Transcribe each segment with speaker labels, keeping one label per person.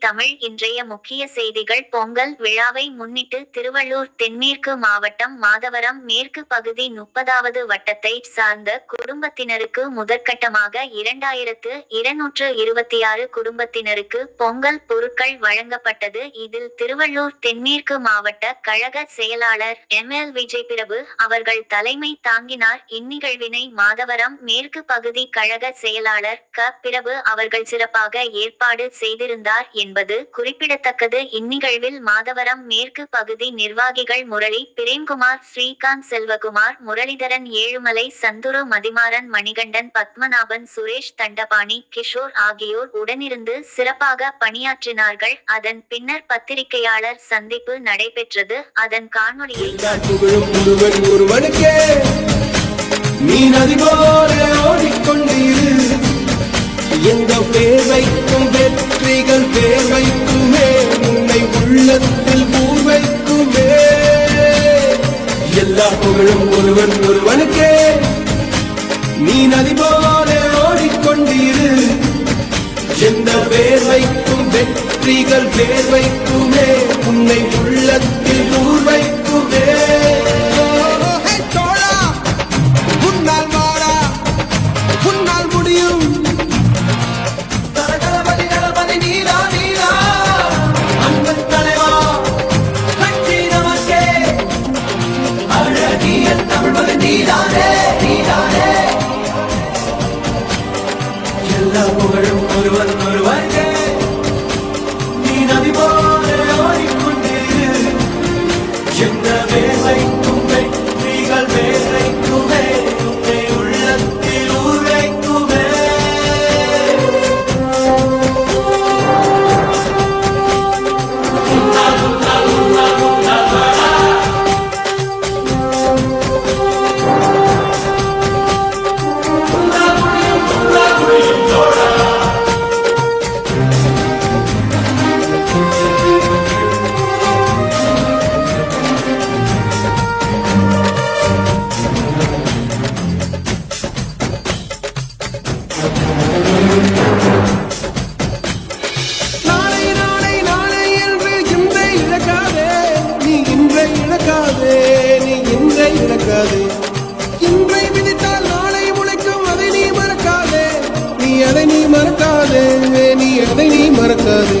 Speaker 1: தமிழ் இன்றைய முக்கிய செய்திகள். பொங்கல் விழாவை முன்னிட்டு திருவள்ளூர் தென்மேற்கு மாவட்டம் மாதவரம் மேற்கு பகுதி முப்பதாவது வட்டத்தை சார்ந்த குடும்பத்தினருக்கு முதற்கட்டமாக இரண்டாயிரத்து இருநூற்று இருபத்தி ஆறு குடும்பத்தினருக்கு பொங்கல் பொருட்கள் வழங்கப்பட்டது. இதில் திருவள்ளூர் தென்மேற்கு மாவட்ட கழக செயலாளர் எம். எல். விஜய் பிரபு அவர்கள் தலைமை தாங்கினார். இந்நிகழ்வினை மாதவரம் மேற்கு பகுதி கழக செயலாளர் க. பிரபு அவர்கள் சிறப்பாக ஏற்பாடு செய்திருந்தார் என்பது குறிப்பிடத்தக்கது. இந்நிகழ்வில் மாதவரம் மேற்கு பகுதி நிர்வாகிகள் முரளி பிரேம்குமார் ஸ்ரீகாந்த் செல்வகுமார் முரளிதரன் ஏழுமலை சந்துரு மதிமாறன் மணிகண்டன் பத்மநாபன் சுரேஷ் தண்டபாணி கிஷோர் ஆகியோர் உடனிருந்து சிறப்பாக பணியாற்றினார்கள். அதன் பின்னர் பத்திரிகையாளர் சந்திப்பு நடைபெற்றது. அதன் காணொளியை
Speaker 2: புகழும் ஒருவன் ஒருவனுக்கே. நீ நதி போல ஓடிக்கொண்டீரு. எந்த பேர் வைக்கும் வெற்றிகள் பேர் வைக்குமே உன்னை உள்ளத்தில் ஊர் நீதானே நீதானே. எல்லா புகழும் ஒருவன் ஒருவனுக்கே நீ நதி போல ஓடிக்கொண்டிரு
Speaker 3: என்ன வேலை மறக்காதே. இன்றை விதித்தால் நாளை உழைக்கும் அதை நீ மறக்காதே. நீ அதை நீ மறக்காதே. நீ அதை நீ மறக்காதே.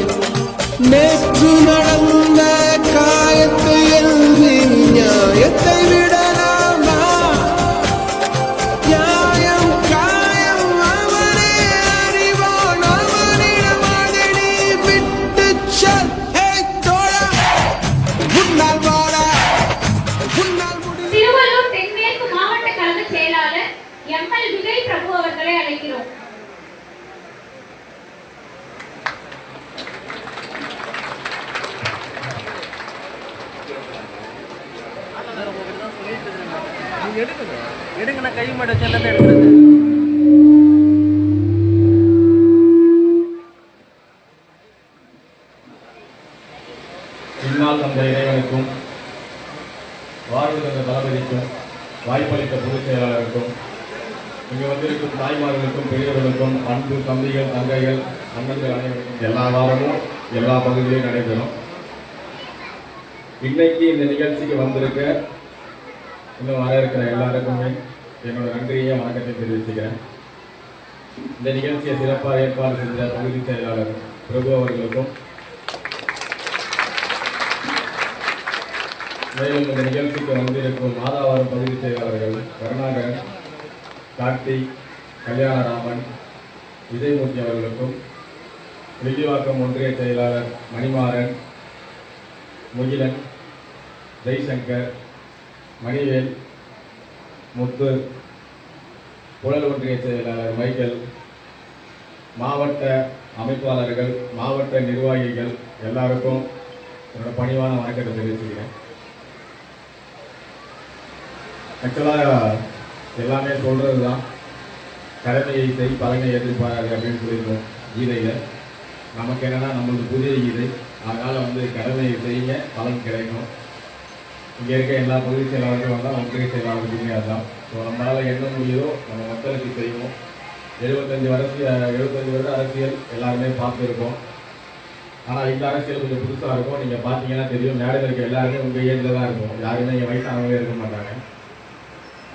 Speaker 4: எடுங்க நான் கை மாட்ட செல்லத்தை எடுக்கிறது.
Speaker 5: இந்நாள் இறைவனுக்கும் வாழ்வு தந்த தளபதிக்கும் வாய்ப்பளித்த பொதுச் செயலாளருக்கும் இங்கு வந்திருக்கும் தாய்மார்களுக்கும் பெரியவர்களுக்கும் அன்பு தம்பிகள் தங்கைகள் அண்ணன்கள் அனைவருக்கும் எல்லா வாரமும் எல்லா பகுதியிலும் நடைபெறும். இன்னைக்கு இந்த நிகழ்ச்சிக்கு வந்திருக்க இன்னும் வர இருக்கிற எல்லாருக்குமே என்னோட நன்றியை வணக்கத்தை தெரிவிச்சுக்கிறேன். இந்த நிகழ்ச்சியை சிறப்பாக ஏற்பாடு செஞ்ச பகுதி செயலாளர் பிரபு அவர்களுக்கும் மேலும் இந்த நிகழ்ச்சிக்கு வந்திருக்கும் மாதாவாரம் பகுதி செயலாளர்கள் கருணாகரன் கார்த்திக் கல்யாணராமன் விஜயமூர்த்தி அவர்களுக்கும் வில்லிவாக்கம் ஒன்றிய செயலாளர் மணிமாறன் முகிலன் ஜெய்சங்கர் மணிவேல் முத்து புழல் ஒன்றிய செயலாளர் மைக்கேல் மாவட்ட அமைப்பாளர்கள் மாவட்ட நிர்வாகிகள் எல்லாருக்கும் என்னோட பணிவான வணக்கத்தை தெரிவிச்சுக்கிறேன். ஆக்சுவலாக எல்லாமே சொல்கிறது தான் கடமையை செய் பலனை எதிர்பாராது அப்படின்னு சொல்லியிருக்கோம் கீதையில். நமக்கு என்னன்னா நம்மளுக்கு புதிய கீதை. அதனால் வந்து கடமையை செய்ய பலன் கிடைக்கும். இங்கே இருக்க எல்லா பகுதி செயலாளர்களும் வந்தால் ஒன்றிய செயலாளர்களுமே அதுதான். ஸோ நம்மளால் என்ன முடியுதோ நம்ம மக்களுக்கு செய்வோம். எழுபத்தஞ்சு அரசியல் எழுபத்தஞ்சு வருட அரசியல் எல்லாருமே பார்த்துருக்கோம் ஆனால் இந்த அரசியல் கொஞ்சம் புதுசாக இருக்கும். நீங்கள் பார்த்தீங்கன்னா தெரியும் மேடையில் இருக்க எல்லாருமே உங்கள் ஏஜில் தான் இருக்கும் யாருமே எங்கள் வயசானவங்க இருக்க மாட்டாங்க.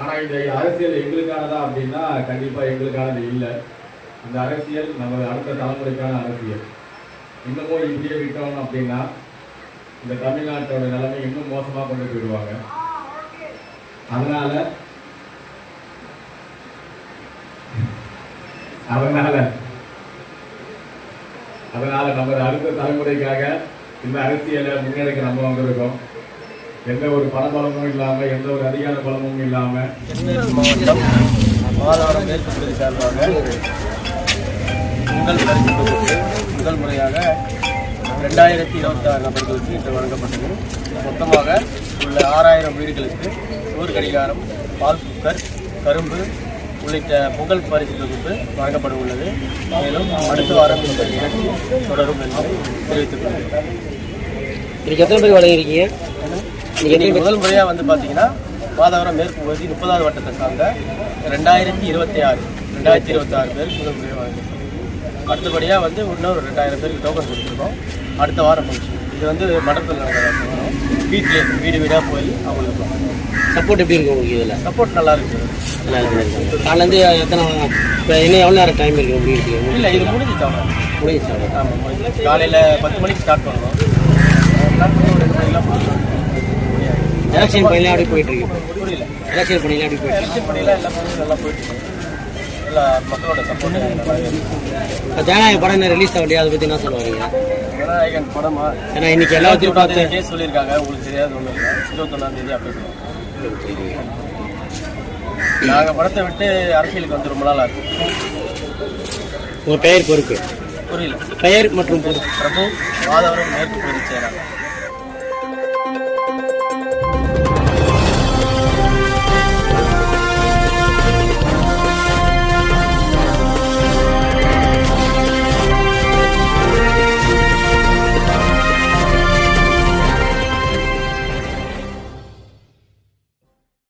Speaker 5: ஆனால் இந்த அரசியல் எங்களுக்கானதா அப்படின்னா கண்டிப்பாக எங்களுக்கானது இல்லை. இந்த அரசியல் நம்ம அடுத்த தலைமுறைக்கான அரசியல். இன்னமும் இப்படியே விட்டோம் அப்படின்னா இந்த தமிழ்நாட்டோட நிலைமை இன்னும் மோசமாக கொண்டு போயிடுவாங்க. அதனால அதனால அதனால நமது அடுத்த தலைமுறைக்காக இந்த அரசியலை முன்னெடுக்க நம்ம வந்திருக்கோம். எந்த ஒரு பணபலமும் இல்லாம எந்த ஒரு அதிகார பலமும் இல்லாம.
Speaker 4: மாவட்டம் மாதவரம் மேற்கு சார்பாக தொகுப்பு முதல் முறையாக ரெண்டாயிரத்தி இருபத்தாறு நபர்களுக்கு இன்று வழங்கப்பட்டது. மொத்தமாக உள்ள ஆறாயிரம் வீடுகளுக்கு சோறு கடிகாரம் பால் குக்கர் கரும்பு உள்ளிட்ட பொங்கல் பரிசு தொகுப்பு வழங்கப்பட உள்ளது. மேலும் அடுத்த வாரம் இந்த நிகழ்ச்சி தொடரும் என்பதை தெரிவித்துக் கொள்கிறேன்.
Speaker 6: இன்னைக்கு எத்தனை பேர் வழங்கியிருக்கீங்க?
Speaker 4: இன்னைக்கு முதல் முறையாக வந்து பார்த்தீங்கன்னா மாதவரம் மேற்கு பகுதி முப்பதாவது வட்டத்தை சார்ந்த ரெண்டாயிரத்தி இருபத்தி ஆறு ரெண்டாயிரத்தி இருபத்தி ஆறு பேர் முதல் முறையாக வாங்கியிருக்கோம் அடுத்தபடியாக வந்து இன்னொரு ரெண்டாயிரம் பேருக்கு டோக்கன் கொடுத்துருக்கோம். அடுத்த வாரம் ஃபங்க்ஷன் இது வந்து நடக்கிற வீட்டிலே வீடு வீடாக போய் அவங்களுக்கு.
Speaker 6: சப்போர்ட் எப்படி இருக்கு உங்களுக்கு இதில்?
Speaker 4: சப்போர்ட் நல்லா இருக்குது
Speaker 6: நல்லா இருக்கு காலையிலேருந்து எத்தனை இப்போ இன்னும் எவ்வளோ நேரம் டைம் இருக்கு உங்களுக்கு?
Speaker 4: இல்லை இது முடிஞ்சிச்சு ஆமாம் முடிஞ்சிச்சு காலையில் பத்து மணிக்கு ஸ்டார்ட் பண்ணுவோம் ஸ்டார்ட் பண்ணி ஒரு ரெண்டு மணிக்கெலாம் முடியும்
Speaker 6: எலெக்ஷன் பணிலாம் எப்படி போயிட்டு இருக்கு?
Speaker 4: புரியல.
Speaker 6: எலெக்ஷன் பணிலாம் எப்படி போயிட்டு
Speaker 4: எலெக்ஷன் பணியெல்லாம் எல்லா நல்லா போயிட்டு இருக்கு. மக்களோட சப்போர்ட் இருக்கு.
Speaker 6: ஜனநாயக படம் என்ன ரிலீஸ் ஆகலையா? அதை பற்றி என்ன சொல்ல வரீங்க?
Speaker 4: ஜனநாயகன் படமா?
Speaker 6: ஏன்னா இன்னைக்கு எல்லாத்தையும் பார்த்து
Speaker 4: கேஸ் சொல்லியிருக்காங்க. உங்களுக்கு தெரியாது ஒன்றும் இல்லை இருபத்தொன்னாம் தேதி அப்படி நாங்கள் படத்தை விட்டு அரசியலுக்கு வந்து ரொம்ப நாள் ஆச்சு.
Speaker 6: உங்கள் பெயர் பொறுப்பு
Speaker 4: புரியல.
Speaker 6: பெயர் மற்றும் பொறுப்பு
Speaker 4: பிரபு மாதவரம் மேற்கு பகுதி சேராங்க